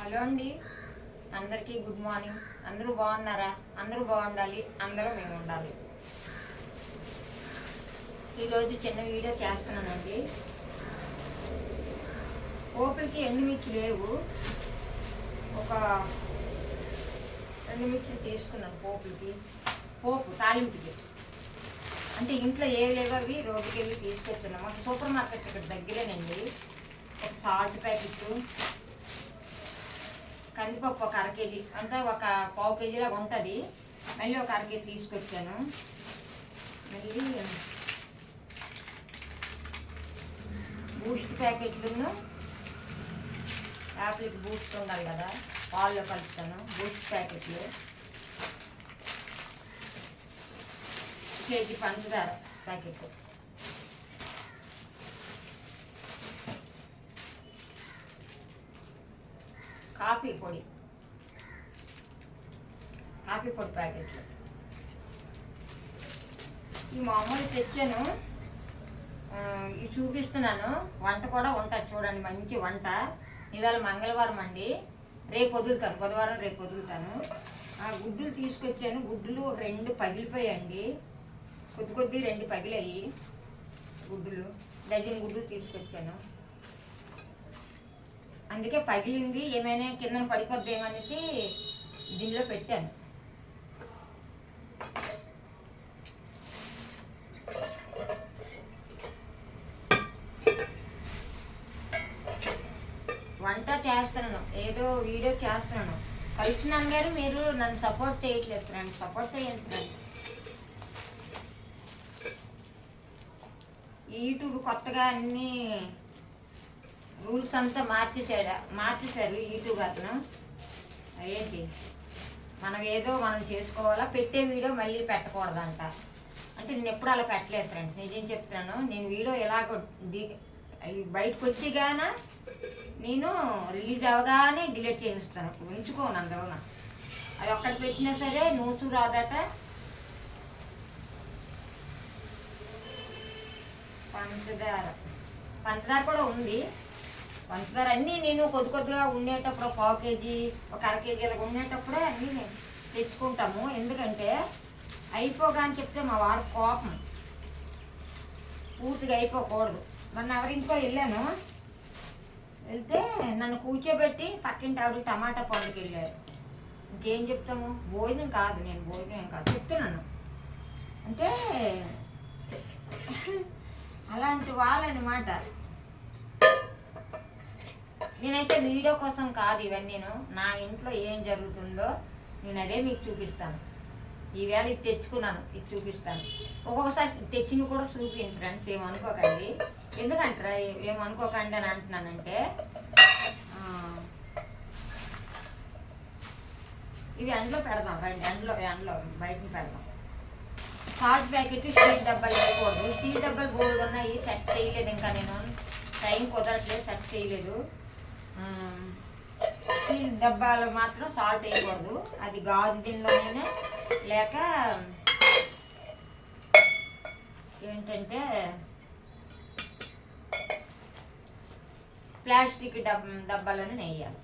Hello అండి. అందరికీ good morning. అందరూ బాగున్నారా? అందరూ బాగుండాలి. అందరూ మేము ఉండాలి. ఈరోజు చిన్న వీడియో చేస్తున్నానండి. ఓపిల్కి ఎండుమిర్చి లేవు. ఒక రెండు మిర్చిలు తీసుకున్నాను పోపులకి. పోపు తాలింపుకి. అంటే ఇంట్లో ఏ లేవో అవి రోడ్డుకి వెళ్ళి తీసుకొచ్చున్నాం. మాకు సూపర్ మార్కెట్ ఇక్కడ దగ్గరేనండి. ఒక సాల్ట్ ప్యాకెట్. కందిపప్పు ఒక అర కేజీ అంటే ఒక పావు కేజీలాగా ఉంటుంది. మళ్ళీ ఒక అర కేజీ తీసుకొచ్చాను. మళ్ళీ బూస్ట్ ప్యాకెట్లను యాపిల్కి బూస్ట్ ఉండాలి కదా పాల్లో కలుపుతాను బూస్ట్ ప్యాకెట్లు. కేజీ పంచదార ప్యాకెట్. కాఫీ పొడి. కాఫీ పొడి ప్యాకెట్లు ఈ మామూలు తెచ్చాను. ఇవి చూపిస్తున్నాను. వంట కూడా ఉంటుంది చూడండి మంచి వంట. ఇవాళ మంగళవారం అండి. రేపు వదులుతాను. బుధవారం రేపు వదులుతాను. ఆ గుడ్డులు తీసుకొచ్చాను. గుడ్డులు రెండు పగిలిపోయాయండి. కొద్ది కొద్ది రెండు పగిలాయి గుడ్డులు డజన్ గుడ్లు తీసుకొచ్చాను. అందుకే పగిలింది ఏమైనా కింద పడిపోద్దేమనేసి దీనిలో పెట్టాను. వంట చేస్తున్నాను ఏదో వీడియో చేస్తున్నాను. కలుస్తున్నాను గారు మీరు నన్ను సపోర్ట్ చేయట్లేదు ఫ్రెండ్ సపోర్ట్ చేయండి యూట్యూబ్ కొత్తగా అన్నీ రూల్స్ అంతా మార్చేసాడు మార్చేశారు యూట్యూబ్ అతను. ఏంటి మనం ఏదో మనం చేసుకోవాలా? పెట్టే వీడియో మళ్ళీ పెట్టకూడదంట. అంటే నేను ఎప్పుడు అలా పెట్టలేదు ఫ్రెండ్స్ నిజం చెప్తున్నాను. నేను వీడియో ఎలాగో డి బయటకు వచ్చిగాన నేను రిలీజ్ అవగానే డిలీట్ చేసేస్తాను. ఉంచుకోను అందువలన అది ఒక్కటి పెట్టినా సరే నూచు రాదట. పంచదార. పంచదార కూడా ఉంది. పంచదార అన్నీ నేను కొద్ది కొద్దిగా ఉండేటప్పుడు ఒక పావు కేజీ ఒక అర కేజీ ఇలా ఉండేటప్పుడే అన్నీ నేను తెచ్చుకుంటాము. ఎందుకంటే అయిపోగాని చెప్తే మా వారి కోపం. పూర్తిగా అయిపోకూడదు. మొన్న ఎవరింట్లో వెళ్ళాను. వెళ్తే నన్ను కూర్చోబెట్టి పక్కింటి ఆవిడ టమాటా పండుకి వెళ్ళారు. ఇంకేం చెప్తాము? భోజనం కాదు నేను భోజనం ఏం కాదు చెప్తున్నాను. అంటే అలాంటి వాళ్ళనమాట. నేనైతే వీడియో కోసం కాదు ఇవన్నీ. నేను నా ఇంట్లో ఏం జరుగుతుందో నేను అదే మీకు చూపిస్తాను. ఈవేళ ఇది తెచ్చుకున్నాను ఇది చూపిస్తాను. ఒక్కొక్కసారి తెచ్చిన కూడా చూపించండి ఫ్రెండ్స్ ఏమనుకోకండి. ఎందుకంటారా ఏమనుకోకండి అని అంటున్నానంటే ఇవి ఎండలో పెడదాం రండి ఎండలో ఎండలో బయటని పెడదాం. సాల్ట్ ప్యాకెట్ స్టీల్ డబ్బాలు వేయకూడదు. స్టీల్ డబ్బాలు బోర్డు ఉన్నాయి సెట్ చేయలేదు ఇంకా నేను. టైం కుదరట్లేదు సెట్ చేయలేదు. స్టీల్ డబ్బాలు మాత్రం సాల్ట్ వేయకూడదు. అది గాజు దీనిలోనే లేక ఏంటంటే ప్లాస్టిక్ డబ్ డబ్బాలను వేయాలి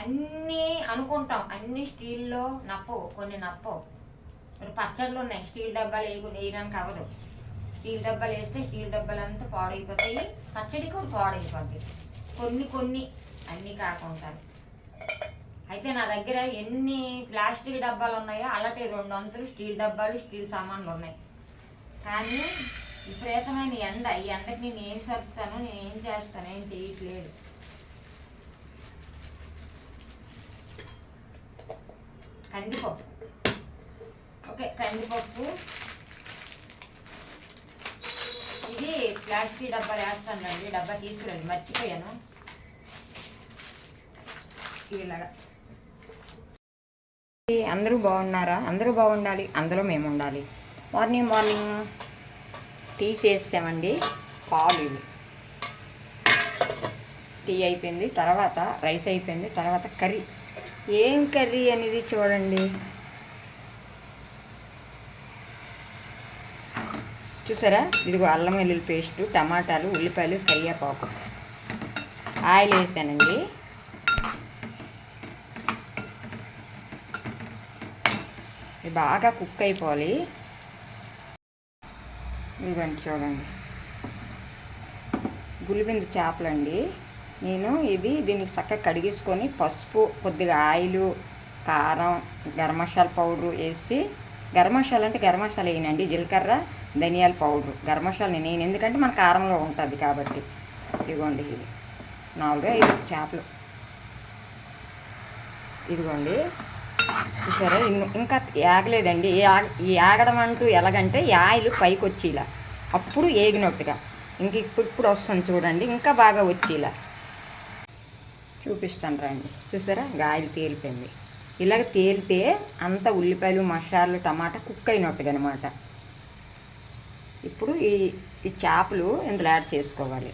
అన్నీ అనుకుంటాం. అన్ని స్టీల్లో నప్పవు కొన్ని నప్పవు. ఇప్పుడు పచ్చళ్ళు ఉన్నాయి. స్టీల్ డబ్బాలు వేయకుండా వేయడానికి అవ్వదు. స్టీల్ డబ్బాలు వేస్తే స్టీల్ డబ్బాలు అంతా పాడైపోతాయి. పచ్చడి కూడా పాడైపోతాయి కొన్ని కొన్ని అన్నీ కాకుండా. అయితే నా దగ్గర ఎన్ని ప్లాస్టిక్ డబ్బాలు ఉన్నాయో అలాంటి రెండు వంతులు స్టీల్ డబ్బాలు స్టీల్ సామాన్లు ఉన్నాయి. కానీ విపరీతమైన ఎండ. ఈ ఎండకి నేను ఏం సర్దుతాను నేను ఏం చేస్తాను ఏం చేయట్లేదు. కందిపప్పు. ఓకే కందిపప్పు ఇది ప్లాస్టిక్ డబ్బా వేస్తానండి డబ్బా తీసుకురండి మర్చిపోయాను. ఇలాగా. అందరూ బాగున్నారా? అందరూ బాగుండాలి అందులో మేము ఉండాలి. మార్నింగ్ మార్నింగ్ టీ చేసామండి పాలు ఇవి. టీ అయిపోయింది తర్వాత రైస్ అయిపోయింది తర్వాత కర్రీ. ఏం కర్రీ అనేది చూడండి. చూసారా? ఇదిగో అల్లం వెల్లుల్లి పేస్టు టమాటాలు ఉల్లిపాయలు కరివేపాకు. ఆయిల్ వేసానండి. ఇది బాగా కుక్ అయిపోవాలి. ఇదండి చూడండి. గులిబిందు చేపలండి. నేను ఇది దీనికి చక్కగా కడిగేసుకొని పసుపు కొద్దిగా ఆయిల్ కారం గరం మసాలా పౌడర్ వేసి గరం మసాలా అంటే గరం మసాలా వేయనండి జీలకర్ర. ధనియాల పౌడర్. గరం మసాలా నేను ఎందుకంటే మన కారంలో ఉంటుంది కాబట్టి. ఇదిగోండి ఇది. నాలుగు ఐదు చేపలు. ఇదిగోండి. చూసారా? ఇంకా ఏగలేదండి. ఈ ఆగ- ఈ ఏగడం అంటూ ఎలాగంటే ఆయిల్ పైకి వచ్చేలా అప్పుడు ఏగినట్టుగా. ఇంక ఇప్పుడు ఇప్పుడు వస్తుంది చూడండి. ఇంకా బాగా వచ్చేలా. చూపిస్తాను రండి. చూసారా? గాయలు తేలిపోయింది. ఇలాగ తేలితే అంత ఉల్లిపాయలు మసాలాలు టమాటా కుక్ అయినట్టుగా అనమాట ఇప్పుడు ఈ ఈ చేపలు ఇందులో యాడ్ చేసుకోవాలి.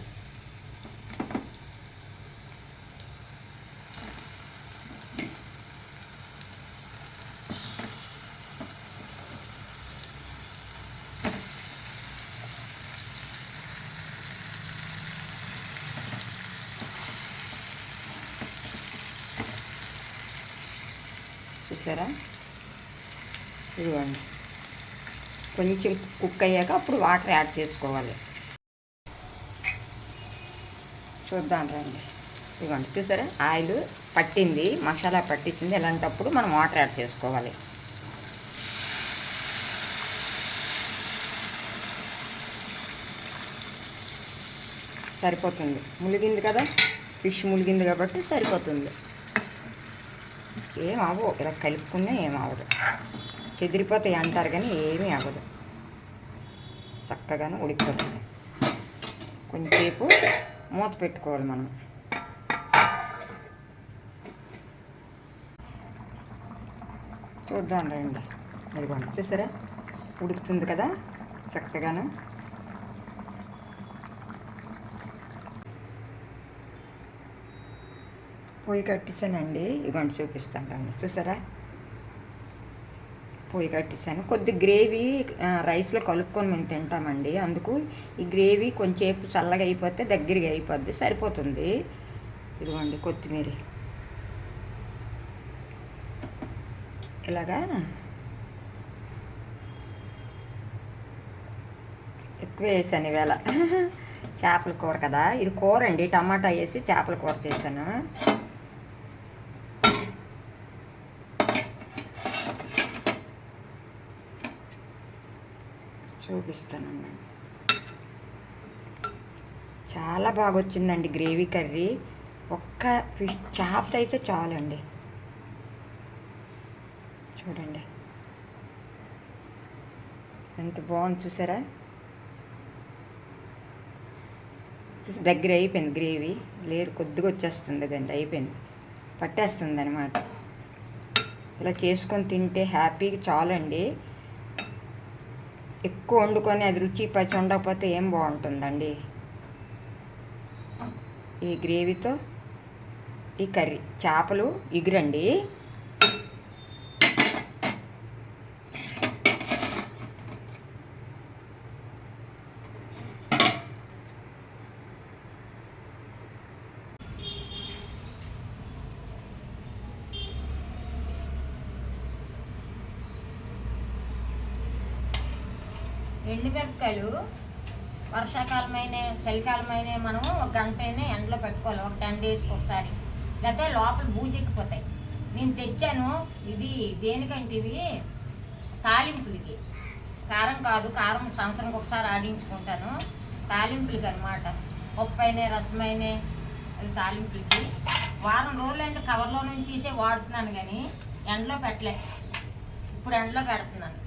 చూసారా? ఇదిగోండి. కొంచెం కుక్ అయ్యాక అప్పుడు వాటర్ యాడ్ చేసుకోవాలి. చూద్దాం రండి. ఇదిగోండి చూసారా? ఆయిల్ పట్టింది మసాలా పట్టించింది ఇలాంటప్పుడు మనం వాటర్ యాడ్ చేసుకోవాలి. సరిపోతుంది. ములిగింది కదా? ఫిష్ ములిగింది కాబట్టి సరిపోతుంది. ఏం అవ్వవు ఇలా కలుపుకున్నా ఏం అవ్వదు చెదిరిపోతాయి అంటారు కానీ ఏమీ అవ్వదు చక్కగానే ఉడికిపోతుంది. కొంచెంసేపు మూత పెట్టుకోవాలి మనం. చూద్దాం రండి. ఇదిగోండి. చూసారా? ఉడుకుతుంది కదా? చక్కగాను. పొయ్యి కట్టేసానండి. ఇదిగోండి చూపిస్తాను రండి. చూసారా? పొయ్యి కట్టేసాను కొద్ది గ్రేవీ రైస్లో కలుపుకొని మేము తింటామండి. అందుకు ఈ గ్రేవీ కొంచెంసేపు చల్లగా అయిపోతే దగ్గరగా అయిపోద్ది సరిపోతుంది. ఇదిగోండి కొత్తిమీర. ఇలాగా ఎక్కువ వేసాను ఈవేళ చేపల కూర కదా. ఇది కూర అండి. టమాటా వేసి చేపల కూర చేశాను. చూపిస్తానన్నాను చాలా బాగా వచ్చిందండి గ్రేవీ కర్రీ. ఒక్క ఫిష్ చాప్ అయితే చాలండి. చూడండి. ఎంత బాగుంది చూసారా? దగ్గర అయిపోయింది గ్రేవీ. లేరు కొద్దిగా వచ్చేస్తుంది కదండి అయిపోయింది. పట్టేస్తుంది అనమాట ఇలా చేసుకొని తింటే హ్యాపీగా చాలండి. ఎక్కువ వండుకొని అది రుచి పచ్చి ఉండకపోతే ఏం బాగుంటుందండి? ఈ గ్రేవీతో ఈ కర్రీ. చేపలు ఇగురండి. ఎండుమిరపకాయలు వర్షాకాలమైన చలికాలమైన మనం ఒక గంట అయినా ఎండలో పెట్టుకోవాలి. ఒక టెన్ డేస్కి ఒకసారి. లేకపోతే లోపల బూజెక్కిపోతాయి నేను తెచ్చాను. ఇది దేనికంటే ఇది తాలింపులకి. కారం కాదు కారం సంవత్సరంకి ఒకసారి ఆడించుకుంటాను. తాలింపులకి అనమాట పప్పైన రసమైన అది తాలింపులకి. వారం రోజులైంది కవర్లో నుంచి తీసే వాడుతున్నాను కానీ ఎండలో పెట్టలే. ఇప్పుడు ఎండలో పెడుతున్నాను.